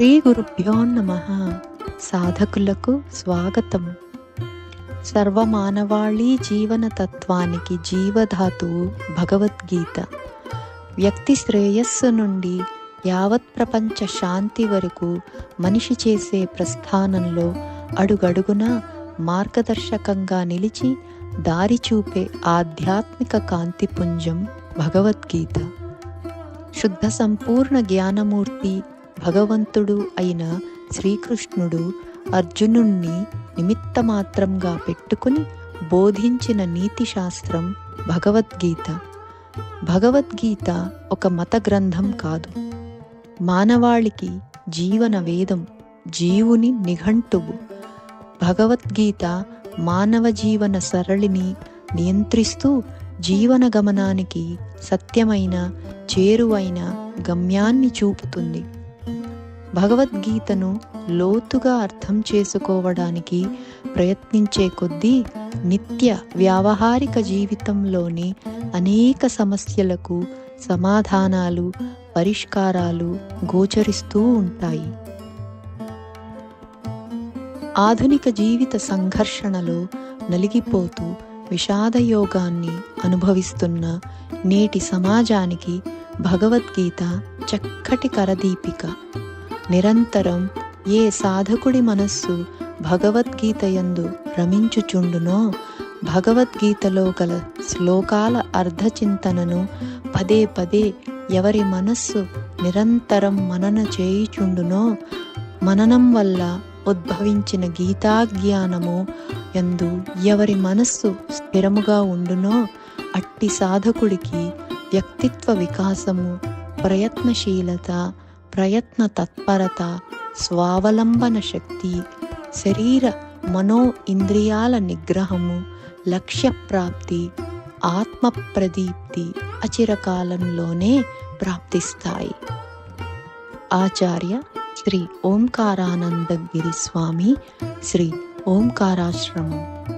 శ్రీ గురుభ్యో నమ. సాధకులకు స్వాగతం. సర్వమానవాళీ జీవన తత్వానికి జీవధాతువు భగవద్గీత. వ్యక్తి శ్రేయస్సు నుండి యావత్ ప్రపంచ శాంతి వరకు మనిషి చేసే ప్రస్థానంలో అడుగడుగున మార్గదర్శకంగా నిలిచి దారి చూపే ఆధ్యాత్మిక కాంతిపుంజం భగవద్గీత. శుద్ధ సంపూర్ణ జ్ఞానమూర్తి భగవంతుడు అయిన శ్రీకృష్ణుడు అర్జునుణ్ణి నిమిత్తమాత్రంగా పెట్టుకుని బోధించిన నీతి శాస్త్రం భగవద్గీత. భగవద్గీత ఒక మత గ్రంథం కాదు. మానవాళికి జీవన వేదం జీవుని నిఘంటువు. భగవద్గీత మానవ జీవన సరళిని నియంత్రిస్తూ జీవన గమనానికి సత్యమైన చేరువైన గమ్యాన్ని చూపుతుంది. భగవద్గీతను లోతుగా అర్థం చేసుకోవడానికి ప్రయత్నించే కొద్దీ నిత్య వ్యావహారిక జీవితంలోని అనేక సమస్యలకు సమాధానాలు పరిష్కారాలు గోచరిస్తూ ఉంటాయి. ఆధునిక జీవిత సంఘర్షణలో నలిగిపోతూ విషాదయోగాన్ని అనుభవిస్తున్న నేటి సమాజానికి భగవద్గీత చక్కటి కరదీపిక. నిరంతరం ఏ సాధకుడి మనస్సు భగవద్గీత యందు రమించుచుండునో భగవద్గీతలో గల శ్లోకాల అర్ధచింతనను పదే పదే ఎవరి మనస్సు నిరంతరం మనన చేయుచుండునో మననం వల్ల ఉద్భవించిన గీతాజ్ఞానము ఎందు ఎవరి మనస్సు స్థిరముగా ఉండునో అట్టి సాధకుడికి వ్యక్తిత్వ వికాసము ప్రయత్నశీలత ప్రయత్న తత్పరత స్వావలంబన శక్తి శరీర మనో ఇంద్రియాల నిగ్రహము లక్ష్య ప్రాప్తి ఆత్మ ప్రదీప్తి అచిరకాలంలోనే ప్రాప్తిస్తాయి. ఆచార్య శ్రీ ఓంకారానందగిరి స్వామి శ్రీ ఓంకారాశ్రమం.